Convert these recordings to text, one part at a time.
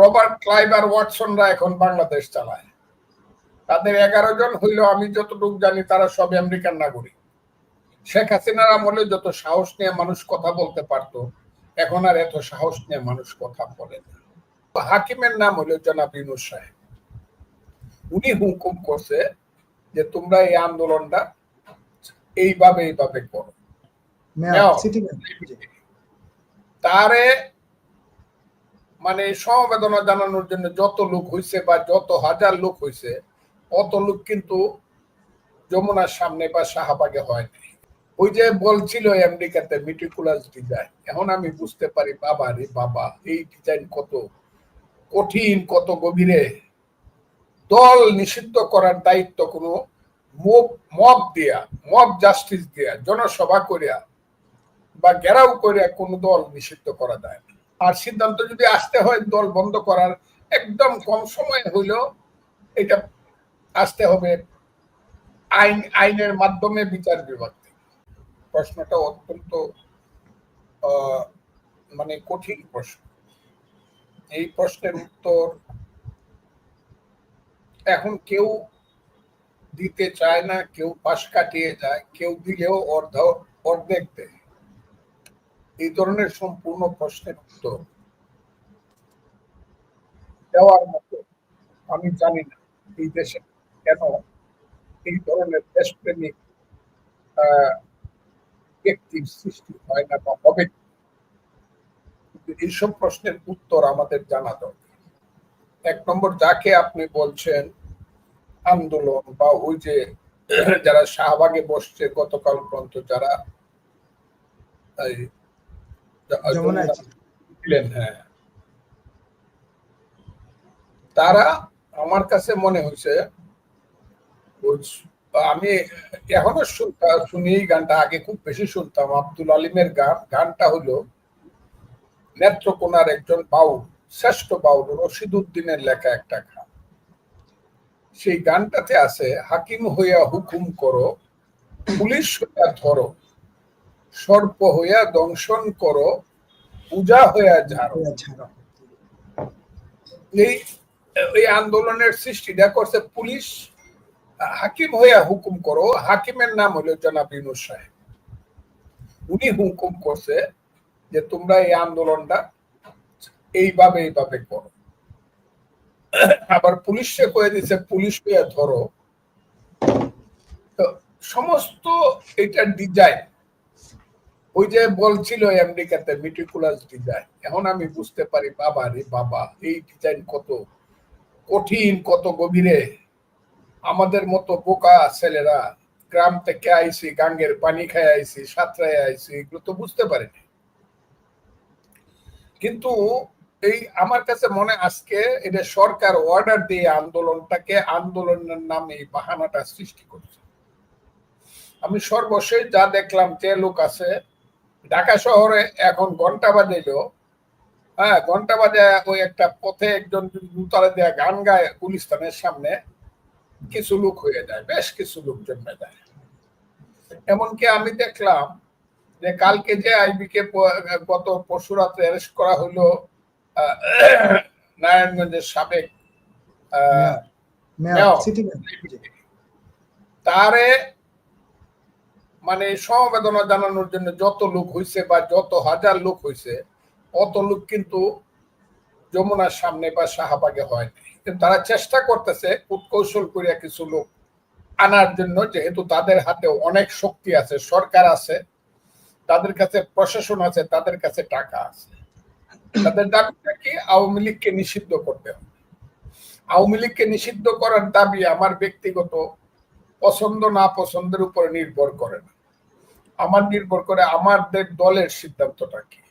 Robert Clive আর ওয়াটসনরা এখন বাংলাদেশ চালায়। তাদের এগারো জন হইলেও আমি যতটুকু জানি তারা সব আমেরিকান নাগরিক। শেখ হাসিনার আমলে যত সাহস নিয়ে মানুষ কথা বলতে পারত এখন আর এত সাহস নিয়ে মানুষ কথা বলে না। হাকিমের নাম হলো জনাব ইনুস সাহেব। উনি হুকুম করছে যে তোমরা এই আন্দোলনটা এইভাবে এইভাবে করো। তারে মানে সমবেদনা জানানোর জন্য যত লোক হইছে বা যত হাজার লোক হইছে, অত লোক কিন্তু যমুনার সামনে বা শাহবাগে হয়নি ওই যে বলছিল আমেরিকাতে মিটিকুলাস ডিজাইন এখন আমি বুঝতে পারি, বাবা রে বাবা, এই ডিজাইন কত কঠিন, কত গভীরে। দল নিষিদ্ধ করার দায়িত্ব কোনো মব দিয়া, মব জাস্টিস দিয়া, জনসভা করিয়া বা ঘেরাও করিয়া কোন দল নিষিদ্ধ করা যায় না। আর সিদ্ধান্ত যদি আসতে হয় দল বন্ধ করার, একদম কম সময় হইলেও এটা আসতে হবে আইন, আইনের মাধ্যমে বিচার বিভাগ প্রশ্নটা অত্যন্ত মানে কঠিন প্রশ্ন। এই প্রশ্নের উত্তর এখন কেউ দিতে চায় না, কেউ পাশ কাটিয়ে যায়, কেউ দিলেও অর্ধ, অর্ধেক দেয়। এই ধরনের সম্পূর্ণ প্রশ্নের উত্তর দেওয়ার মতো আমি জানি না এই দেশে কেন এই ধরনের দেশপ্রেমিক ব্যক্তির সৃষ্টি হয় না বা হবে এইসব প্রশ্নের উত্তর আমাদের জানা দরকার এক নম্বর, যাকে আপনি বলছেন, আন্দোলন বা ওই যে যারা শাহবাগে বসছে গতকাল পর্যন্ত, যারা। ছিলেন হ্যাঁ। তারা আমার কাছে মনে হয়েছে আমি এখনও শুনতাম শুনি গানটা আগে খুব বেশি শুনতাম। আব্দুল আলিমের গান গানটা হলো নেত্রকোনার একজন বাউল শ্রেষ্ঠ বাউল রশিদ উদ্দিনের লেখা একটা গান। সেই গানটাতে আছে হাকিম হইয়া হুকুম করো পুলিশ হইয়া ধরো। সর্প হইয়া দংশন করো পূজা হইয়া ঝাড়ো। এই এই আন্দোলনের সৃষ্টিটা করছে পুলিশ। হাকিম হইয়া হুকুম করো হাকিমের নাম হলো জনাব ইনুস সাহেব। উনি হুকুম করছে যে তোমরা এই আন্দোলনটা এইভাবে এইভাবে করো। আবার পুলিশে কয়ে দিছে পুলিশ হইয়া ধরো। তো সমস্ত এটা ডিজাইন ওই যে বলছিল আমেরিকাতে মিটিকুলাস ডিজাইন এখন আমি বুঝতে পারি, বাবা রে বাবা, এই ডিজাইন কত কঠিন, কত গভীরে। আমাদের মতো বোকা ছেলেরা গ্রাম থেকে আইছি গাঙ্গের পানি খায় আইছি সাঁতরায় আইছি এগুলো তো বুঝতে পারিনি। কিন্তু এই আমার কাছে মনে আজকে এটা সরকার অর্ডার দিয়ে আন্দোলনটাকে আন্দোলনের নামে এই বাহানাটা সৃষ্টি করছে। আমি সর্বশেষ যা দেখলাম যে লোক আছে ঢাকা শহরে এখন ঘণ্টা বাজাইলো। হ্যাঁ ঘণ্টা বাজে ওই একটা পথে একজন যদি দুতলা দেয়া গান গায় গুলিস্তানের সামনে কিছু লোক হয়ে যায় বেশ কিছু লোক জন্মে যায়। এমনকি আমি দেখলাম যে কালকে যে আইবি কে গত পরশু রাত্রে অ্যারেস্ট করা হলো নারায়ণগঞ্জের সাবেক। তারে মানে সমবেদনা জানানোর জন্য যত লোক হইছে বা যত হাজার লোক হইছে, অত লোক কিন্তু যমুনার সামনে বা শাহবাগে হয়নি তারা চেষ্টা করতেছে কৌশল করিয়া কিছু লোক আনার জন্য, যেহেতু তাদের হাতে অনেক শক্তি আছে, সরকার আছে, তাদের কাছে প্রশাসন আছে, তাদের কাছে টাকা আছে। তাদের দাবিটা কি? আওয়ামী লীগকে নিষিদ্ধ করতে হবে। আওয়ামী লীগকে নিষিদ্ধ করার দাবি আমার ব্যক্তিগত পছন্দ, না পছন্দের উপর নির্ভর করে না। আমার নির্ভর করে আমাদের দলের সিদ্ধান্তটা কি?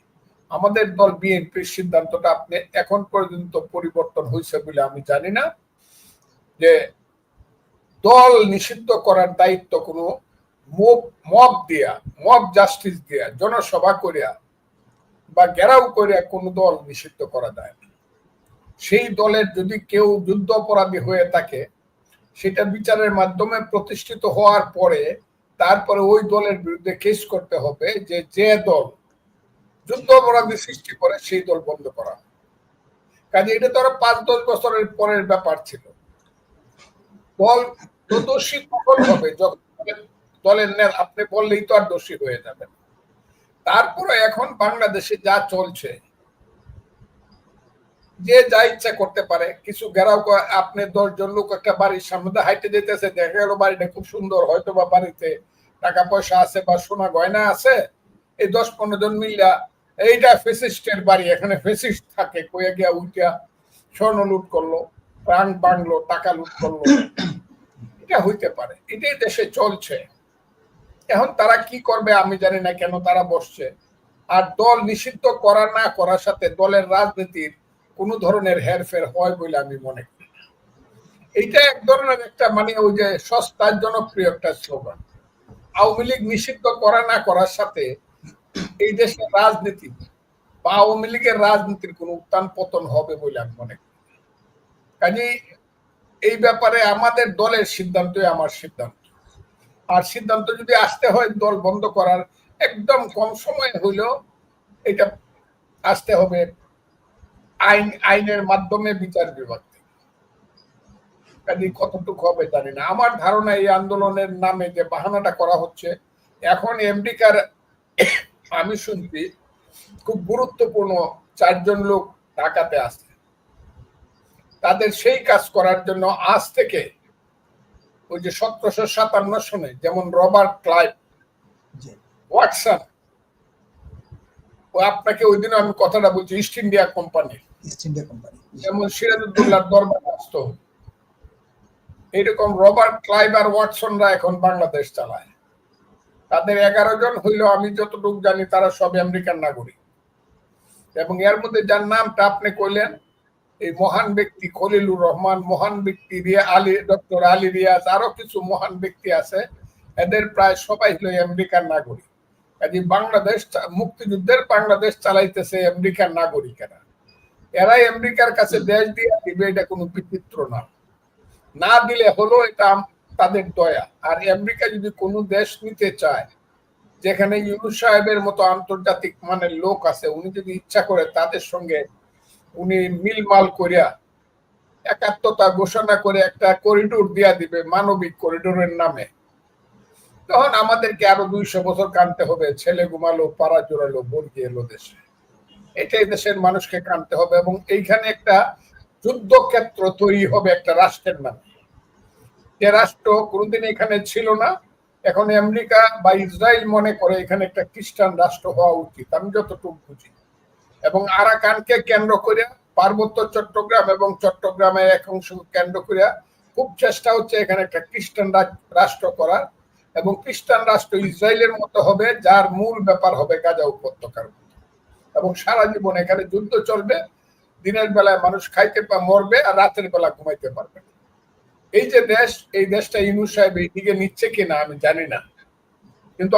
আমাদের দল বিএনপির সিদ্ধান্তটা আপনি এখন পর্যন্ত পরিবর্তন হয়েছে বলে আমি জানি না। যে দল নিষিদ্ধ করার দায়িত্ব কোনো মব দিয়া, মব জাস্টিস দিয়া, জনসভা করিয়া বা ঘেরাও করিয়া কোন দল নিষিদ্ধ করা যায় না। সেই দলের যদি কেউ যুদ্ধ অপরাধী হয়ে থাকে সেটা বিচারের মাধ্যমে প্রতিষ্ঠিত হওয়ার পরে তারপরে ওই দলের বিরুদ্ধে কেস করতে হবে যে যে দল যুদ্ধ অপরাধী সৃষ্টি করে সেই দল বন্ধ করা। কাজে এটা আরও পাঁচ, দশ বছরের পরের ব্যাপার ছিল। দল তো দোষী কখন হবে যখন দলের নেতা, আপনি বললেই তো আর দোষী হয়ে যাবেন। তারপরে এখন বাংলাদেশে যা চলছে যে যা ইচ্ছা করতে পারে। কিছু ঘেরাও আপনি দশজন লোক একটা বাড়ির সামনে হাইটে যেতেছে দেখা গেল বাড়িটা খুব সুন্দর হয়তো বা বাড়িতে টাকা পয়সা আছে বা সোনা গয়না আছে। এই দশ পনেরো জন মিল্লা এইটা ফেসিস্টের বাড়ি, এখানে ফেসিস্ট থাকে কয়ে গিয়া উইটা স্বর্ণ লুট করল, প্রাণ বাংলো টাকা লুট করল। এটা হইতে পারে, এটাই দেশে চলছে। এখন তারা কি করবে আমি জানি না কেন তারা বসছে। আর দল নিষিদ্ধ করা না করার সাথে দলের রাজনীতির কোনো ধরনের হেরফের হয় বলে আমি মনে করি এইটা এক ধরনের একটা মানে ওই যে সস্তার জনপ্রিয় একটা স্লোগান। আওয়ামী লীগ নিষিদ্ধ করা না করার সাথে এই দেশের রাজনীতি বা আওয়ামী লীগের রাজনীতির কোনো উত্থান পতন হবে বলে আমি মনে করি কাজে এই ব্যাপারে আমাদের দলের সিদ্ধান্তই আমার সিদ্ধান্ত। আর সিদ্ধান্ত যদি আসতে হয় দল বন্ধ করার, একদম কম সময়ে হইলেও এটা আসতে হবে আইন আইনের মাধ্যমে বিচার বিভাগ কাজে কতটুকু হবে জানি না। আমার ধারণা এই আন্দোলনের নামে যে বাহানাটা করা হচ্ছে এখন এমডিকার আমি শুনছি খুব গুরুত্বপূর্ণ চারজন লোক ঢাকাতে আছে। তাদের সেই কাজ করার জন্য আজ থেকে ওই যে সতেরোশো সাতান্ন সনে যেমন রবার্ট ক্লাইভ ওয়াটসন ও আপনাকে ওই দিন আমি কথাটা বলছি East India Company East India Company যেমন সিরাজউদ্দৌলার এরকম রবার্ট ক্লাইভ আর ওয়াটসনরা এখন বাংলাদেশ চালায়। তাদের এগারো জন হইল আমি যতটুকু জানি তারা সব আমেরিকান নাগরিক। এবং এর মধ্যে যার নামটা আপনি কইলেন, এই মহান ব্যক্তি খলিলুর রহমান, মহান ব্যক্তি রিয়া আলী, ডক্টর আলী রিয়াজ, আরও কিছু মহান ব্যক্তি আছে, এদের প্রায় সবাই হলো আমেরিকান নাগরিক। কাজে বাংলাদেশ মুক্তিযুদ্ধের বাংলাদেশ চালাইতেছে আমেরিকান নাগরিকেরা। এরাই আমেরিকার কাছে দেশ দিয়ে দিবে এটা কোনো বিচিত্র না। না দিলে হলো এটা তাদের দয়া। আর আমেরিকা যদি কোনো দেশ নিতে চায় যেখানে ইউনুস সাহেবের মতো আন্তর্জাতিক মানের লোক আছে উনি যদি ইচ্ছা করে তাদের সঙ্গে উনি মিলমাল করিয়া একাত্মতা ঘোষণা করে একটা করিডোর দিয়া দিবে মানবিক করিডোরের নামে তখন আমাদেরকে আরও দুইশো বছর কানতে হবে। ছেলে ঘুমালো পাড়া জোড়ালো বর্গি এলো দেশে। এটাই দেশের মানুষকে কানতে হবে এবং এইখানে একটা যুদ্ধক্ষেত্র তৈরি হবে একটা রাষ্ট্রের নামে। যে রাষ্ট্র কোনোদিন এখানে ছিল না। এখন আমেরিকা বা ইসরায়েল মনে করে এখানে একটা খ্রিস্টান রাষ্ট্র হওয়া উচিত, আমি যতটুকু বুঝি। এবং আরাকানকে কেন্দ্র করে, পার্বত্য চট্টগ্রাম এবং চট্টগ্রামের এক অংশ কেন্দ্র করে খুব চেষ্টা হচ্ছে এখানে একটা খ্রিস্টান রাষ্ট্র করার। এবং খ্রিস্টান রাষ্ট্র ইসরায়েলের মতো হবে, যার মূল ব্যাপার হবে গাজা উপত্যকার এবং সারা জীবন এখানে যুদ্ধ চলবে, দিনের বেলায় মানুষ খাইতে মরবে আর রাতের বেলা ঘুমাইতে পারবে এই যে দেশ, এই দেশটা ইনু সাহেব এই দিকে নিচ্ছে কিনা আমি জানি না। কিন্তু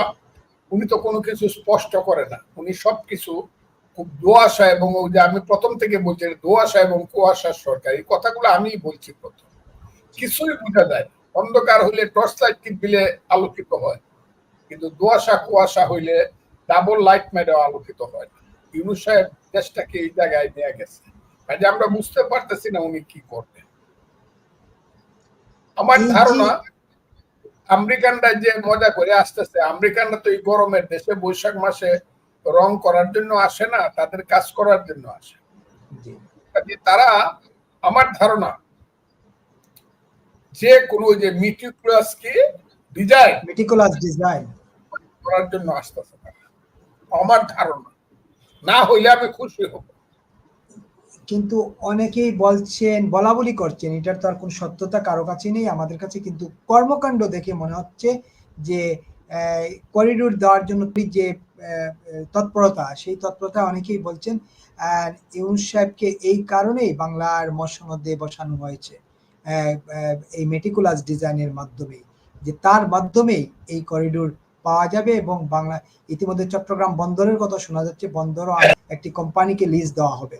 উনি তো কোনো কিছু স্পষ্ট করে না। উনি সবকিছু খুব দোয়াশা এবং যে আমি প্রথম থেকে বলছি দোয়াশা এবং কুয়াশার সরকার। এই কথাগুলো আমিই বলছি প্রথম। কিছুই বোঝা যায় অন্ধকার হইলে টর্চ লাইট দিলে আলোকিত হয়? কিন্তু দোয়াশা কুয়াশা হইলে ডাবল লাইট মেরে আলোকিত হয় না। ইউনুস সাহেব দেশটাকে এই জায়গায় নিয়ে গেছে। কাজে আমরা বুঝতে পারতেছি না উনি কি করবেন। আমার ধারণা আমেরিকানরা যে মজা করে আসতেছে আমেরিকানরা তো এই গরমের দেশে বৈশাখ মাসে রং করার জন্য আসে না তাদের কাজ করার জন্য আসে। তারা আমার ধারণা যে কোনো যে মিটিকুলাস কি ডিজাইন মেটিকুলাস ডিজাইন করার জন্য আসতেছে আমার ধারণা। না হইলে আমি খুশি হব। কিন্তু অনেকেই বলছেন বলা বলি করছেন, এটার তো আর কোনো সত্যতা কারও কাছে নেই। আমাদের কাছে কিন্তু কর্মকাণ্ড দেখে মনে হচ্ছে যে করিডোর দেওয়ার জন্য যে তৎপরতা, সেই তৎপরতা অনেকেই বলছেন। আর ইউনুস সাহেবকে এই কারণেই বাংলার মসনদে বসানো হয়েছে এই মেটিকুলাস ডিজাইনের মাধ্যমে যে তার মাধ্যমেই এই করিডোর পাওয়া যাবে এবং বাংলা ইতিমধ্যে চট্টগ্রাম বন্দরের কথা শোনা যাচ্ছে বন্দরও একটি কোম্পানিকে লিজ দেওয়া হবে।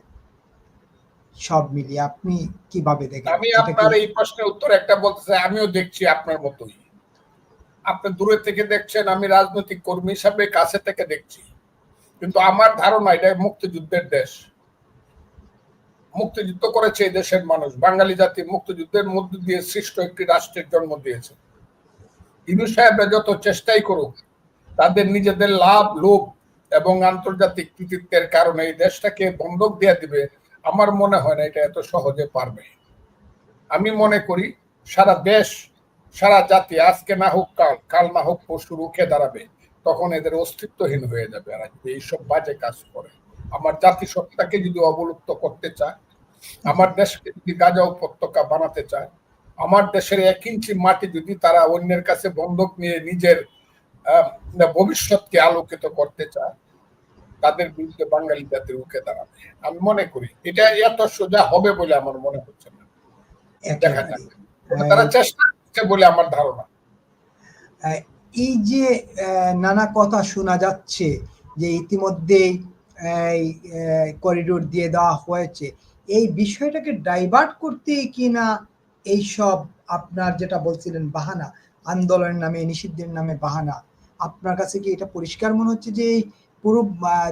সব মিলিয়ে আপনি কীভাবে দেখেন? আমি আপনার এই প্রশ্নের উত্তর একটা বলতে চাই আমিও দেখছি আপনার মতোই। আপনি দূরে থেকে দেখছেন আমি রাজনৈতিক কর্মী হিসাবে কাছে থেকে দেখছি। কিন্তু আমার ধারণা এটা মুক্তিযুদ্ধের দেশ। মুক্তিযুদ্ধ করেছে এই দেশের মানুষ। বাঙালি জাতি মুক্তিযুদ্ধের মধ্য দিয়ে সৃষ্ট একটি রাষ্ট্রের জন্ম দিয়েছে। ইনু সাহেবরা যত চেষ্টাই করুক, তাদের নিজেদের লাভ, লোভ এবং আন্তর্জাতিক কৃতিত্বের কারণে এই দেশটাকে বন্ধক দিয়ে দিবে, আমার মনে হয় না এটা এত সহজে পারবে। আমি মনে করি সারা দেশ, সারা জাতি আজকে না হোক কাল কাল না হোক পরশু রুখে দাঁড়াবে, তখন এদের অস্তিত্বহীন হয়ে যাবে আর এইসব বাজে কাজ করে। আমার জাতিসত্তাকে যদি অবলুপ্ত করতে চায়, আমার দেশকে যদি গাজা উপত্যকা বানাতে চায় আমার দেশের এক ইঞ্চি মাটি যদি তারা অন্যের কাছে বন্ধক নিয়ে নিজের ভবিষ্যৎকে আলোকিত করতে চায় তাদের বিরুদ্ধে বাঙালি জাতির রুখে দাঁড়াবে। আমি মনে করি এটা এত সোজা হবে বলে আমার মনে হচ্ছে না। দেখা যাক। তারা চেষ্টা করছে বলে আমার ধারণা। এই যে নানা কথা শোনা যাচ্ছে যে ইতিমধ্যেই করিডোর দিয়ে দেওয়া হয়েছে এই বিষয়টাকে ডাইভার্ট করতে কিনা এইসব আপনার যেটা বলছিলেন বাহানা, আন্দোলনের নামে, নিষিদ্ধের নামে বাহানা, আপনার কাছে কি এটা পরিষ্কার মনে হচ্ছে যে এই পুরো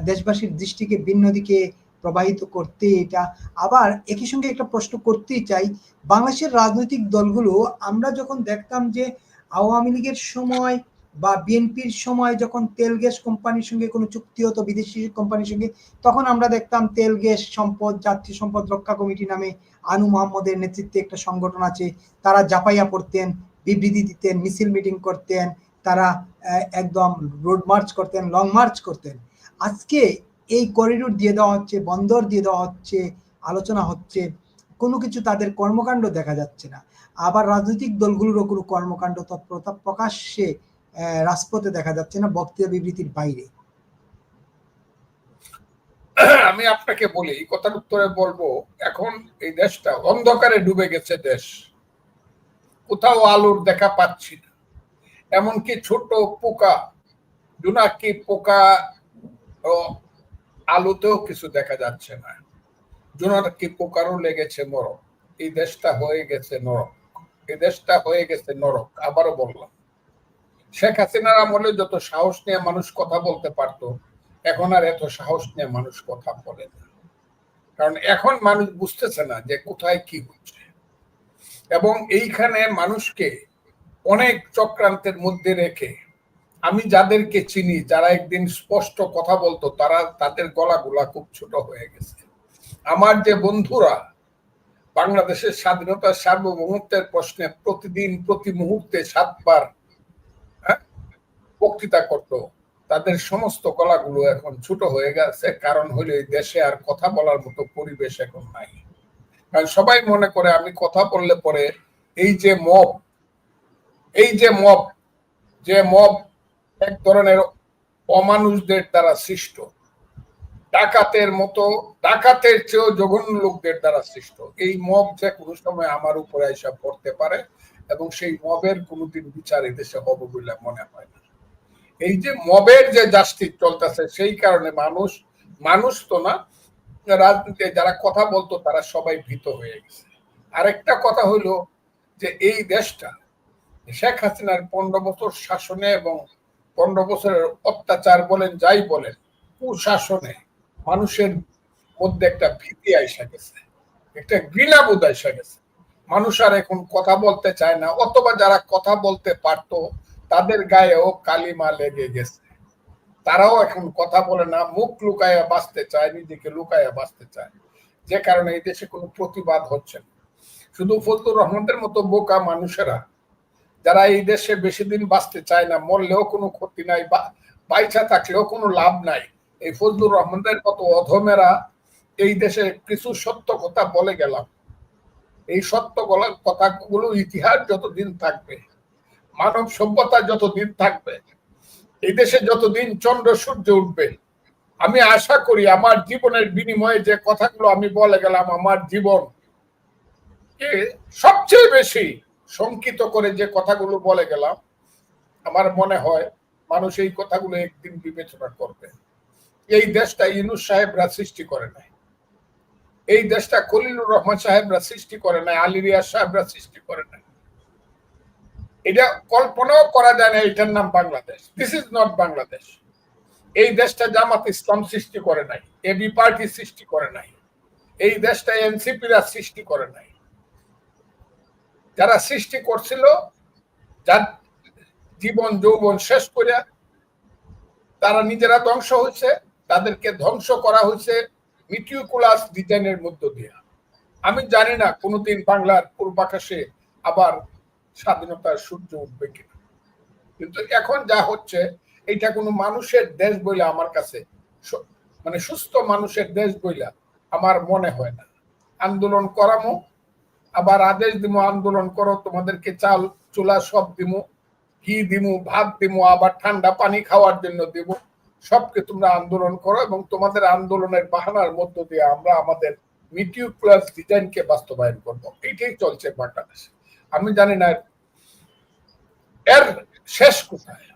দেশবাসীর দৃষ্টিকে ভিন্ন দিকে প্রবাহিত করতে এটা? আবার একই সঙ্গে একটা প্রশ্ন করতেই চাই, বাংলাদেশের রাজনৈতিক দলগুলো, আমরা যখন দেখতাম যে আওয়ামী লীগের সময় বা বিএনপির সময় যখন তেল, গ্যাস কোম্পানির সঙ্গে কোনো চুক্তি হতো, বিদেশি কোম্পানির সঙ্গে, তখন আমরা দেখতাম তেল, গ্যাস সম্পদ যাত্রী সম্পদ রক্ষা কমিটি নামে আনু মোহাম্মদের নেতৃত্বে একটা সংগঠন আছে। তারা জাপাইয়া পড়তেন, বিবৃতি দিতেন, মিছিল মিটিং করতেন, তারা একদম রোড মার্চ করতেন, লং মার্চ করতেন। আজকে এই করিডোর দিয়ে দেওয়া হচ্ছে, বন্দর দিয়ে দেওয়া হচ্ছে, আলোচনা হচ্ছে, কোনো কিছু তাদের কর্মকাণ্ড দেখা যাচ্ছে না। আবার রাজনৈতিক দলগুলোরও কোনো কর্মকাণ্ড তৎপরতা প্রকাশ্যে রাজপথে দেখা যাচ্ছে না, বক্তৃতা বিবৃতির বাইরে। আমি আপনাকে বলি কথার উত্তরে বলব, এখন এই দেশটা অন্ধকারে ডুবে গেছে দেশ। কোথাও আলোর দেখা পাচ্ছি না। এমনকি ছোট পোকা, জোনাকি পোকা আলোতেও কিছু দেখা যাচ্ছে না। জোনাকি পোকারও লেগেছে মরক এই দেশটা হয়ে গেছে নরক। এই দেশটা হয়ে গেছে নরক, আবারও বললাম। শেখ হাসিনার আমলে যত সাহস নিয়ে মানুষ কথা বলতে পারতো, এখন আর এত সাহস নিয়ে মানুষ কথা বলে না। কারণ এখন মানুষ বুঝতেছে না যে কোথায় কি হচ্ছে। এবং এইখানে মানুষকে অনেক চক্রান্তের মধ্যে রেখে আমি যাদেরকে চিনি, যারা একদিন স্পষ্ট কথা বলতো, তারা তাদের গলাগুলা খুব ছোট হয়ে গেছে। আমার যে বন্ধুরা বাংলাদেশের স্বাধীনতার সার্বভৌমত্বের প্রশ্নে প্রতিদিন, প্রতি মুহূর্তে সাতবার বক্তৃতা করতো তাদের সমস্ত কলাগুলো এখন ছোট হয়ে গেছে, কারণ হলো এই দেশে আর কথা বলার মতো পরিবেশ এখন নাই। কারণ সবাই মনে করে আমি কথা বললে পরে এই যে মব, এই যে মব যে মব এক ধরনের অমানুষদের দ্বারা সৃষ্ট। ডাকাতের মতো, ডাকাতের চেয়েও জঘন্য লোকদের দ্বারা সৃষ্ট। এই মব যে কোনো সময় আমার উপরে এসে পড়তে পারে এবং সেই মবের কোনোদিন বিচার এদেশে হবে বলে মনে হয় না। এই যে মবের যে জাস্টিস চলতেছে, সেই কারণে মানুষ মানুষ তো না রাজনীতি যারা কথা বলতো তারা সবাই ভীত হয়ে গেছে। আরেকটা কথা হলো যে এই দেশটা শেখ হাসিনার পনেরো বছর শাসনে এবং পনেরো বছরের অত্যাচার বলেন, যাই বলেন, কুশাসনে মানুষের মধ্যে একটা ভীতি আইসা গেছে, একটা ঘৃণাবোধ আইসা গেছে। মানুষ আর এখন কথা বলতে চায় না, অথবা যারা কথা বলতে পারতো তাদের গায়েও কালিমা লেগে গেছে। তারাও এখন কথা বলে না, মুখ লুকায়া বাঁচতে চায়, নিজেকে লুকায়া বাঁচতে চায়। যে কারণে এই দেশে কোনো প্রতিবাদ হচ্ছে না। শুধু ফজলুর রহমানের মতো বোকা মানুষেরা, যারা এই দেশে বেশি দিন বাঁচতে চায় না, মরলেও কোনো ক্ষতি নাই, বা বাইচা থাকলেও কোনো লাভ নাই। এই ফজলুর রহমানের মতো অধমেরা এই দেশে কিছু সত্য কথা বলে গেলাম। এই সত্য কথাগুলো ইতিহাস যতদিন থাকবে মানব সভ্যতা যতদিন থাকবে, এই দেশে যতদিন চন্দ্র, সূর্য উঠবে, আমি আশা করি আমার জীবনের বিনিময়ে যে কথাগুলো আমি বলে গেলাম, আমার জীবন সবচেয়ে বেশি শঙ্কিত করে যে কথাগুলো বলে গেলাম, আমার মনে হয় মানুষ এই কথাগুলো একদিন বিবেচনা করবে। এই দেশটা ইনুস সাহেবরা সৃষ্টি করে নাই। এই দেশটা খলিলুর রহমান সাহেবরা সৃষ্টি করে নাই, আলী রিয়াজ সাহেবরা সৃষ্টি করে নাই। এটা কল্পনাও করা যায় না এটার নাম Bangladesh. This is not Bangladesh এই দেশটা জামাত ইসলাম সৃষ্টি করে নাই, এবি পার্টি সৃষ্টি করে নাই, এই দেশটা এনসিপিরা সৃষ্টি করে নাই। যারা সৃষ্টি করছিল, যার জীবন, যৌবন শেষ করে, তারা নিজেরা ধ্বংস হয়েছে, তাদেরকে ধ্বংস করা হয়েছে মিটিউকুলাস ডিজাইনের মধ্য দিয়ে। আমি জানি না, কোনোদিন বাংলার পূর্বাকাশে আবার স্বাধীনতার সূর্য উঠবে কিনা। কিন্তু এখন যা হচ্ছে এটা কোনো মানুষের দেশ বইলে আমার কাছে মানে সুস্থ মানুষের দেশ বইলা আমার মনে হয় না। আন্দোলন করামো, আবার আদেশ দিমু, আন্দোলন করো, তোমাদেরকে চাল, চুলা সব দিমু, ঘি দিমু, ভাত দিমু, আবার ঠান্ডা পানি খাওয়ার জন্য দিব সবকে তোমরা আন্দোলন করো এবং তোমাদের আন্দোলনের বাহানার মধ্য দিয়ে আমরা আমাদের মিটিউ প্লাস ডিজাইনকে বাস্তবায়ন করব। এটাই চলছে বাংলাদেশে। আমি জানি না। এর শেষ কোথায়?